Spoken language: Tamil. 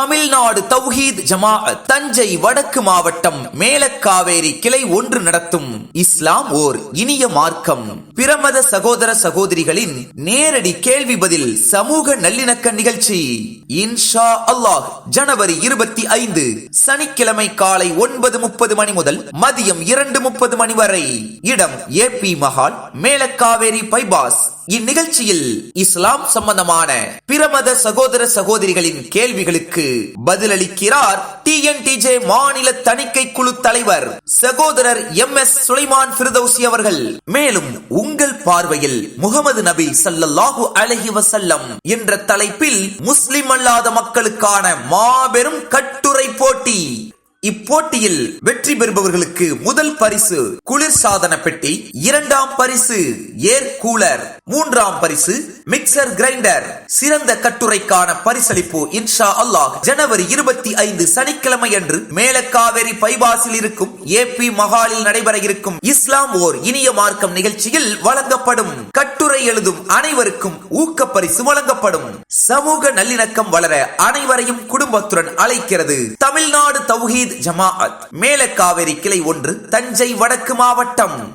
தமிழ்நாடு தௌஹீத் ஜமாஅத் தஞ்சை வடக்கு மாவட்டம் மேலக்காவேரி கிளை ஒன்று நடத்தும் இஸ்லாம் ஓர் இனிய மார்க்கம். பிரமத சகோதர சகோதரிகளின் நேரடி கேள்வி பதில் சமூக நல்லிணக்க நிகழ்ச்சி. இன்ஷா அல்லாஹ் ஜனவரி இருபத்தி ஐந்து சனிக்கிழமை காலை ஒன்பது முப்பது மணி முதல் மதியம் இரண்டு முப்பது மணி வரை. இடம் A B Mahal Melakkaveri bypass. இந்நிகழ்ச்சியில் இஸ்லாம் சம்பந்தமான பிரமத சகோதர சகோதரிகளின் கேள்விகளுக்கு பதிலளிக்கிறார் டிஎன்டிஜே மாநில தணிக்கை குழு தலைவர் சகோதரர் எம் எஸ் சுலைமான் பிரதௌசி அவர்கள். மேலும் உங்கள் பார்வையில் முகமது நபி சல்லல்லாஹு அலைஹி வசல்லம் என்ற தலைப்பில் முஸ்லிம் அல்லாத மக்களுக்கான மாபெரும் கட்டுரை இப்போட்டியில் வெற்றி பெறுபவர்களுக்கு முதல் பரிசு குளிர்சாதன பெட்டி இரண்டாம் பரிசு ஏர் கூலர் மூன்றாம் பரிசு மிக்சர் கிரைண்டர். சிறந்த கட்டுரைக்கான பரிசளிப்பு இன்ஷா அல்லாஹ். ஜனவரி இருபத்தி ஐந்து சனிக்கிழமை அன்று மேலக்காவேரி பைபாஸில் இருக்கும் ஏ பி மஹாலில் நடைபெற இருக்கும் இஸ்லாம் ஓர் இனிய மார்க்கம் நிகழ்ச்சியில் வழங்கப்படும். கட்டுரை எழுதும் அனைவருக்கும் ஊக்க பரிசு வழங்கப்படும். சமூக நல்லிணக்கம் வளர அனைவரையும் குடும்பத்துடன் அழைக்கிறது தமிழ்நாடு தௌஹீத் ஜமாஅத். மேலக்காவேரி கிளை ஒன்று தஞ்சை வடக்கு மாவட்டம்.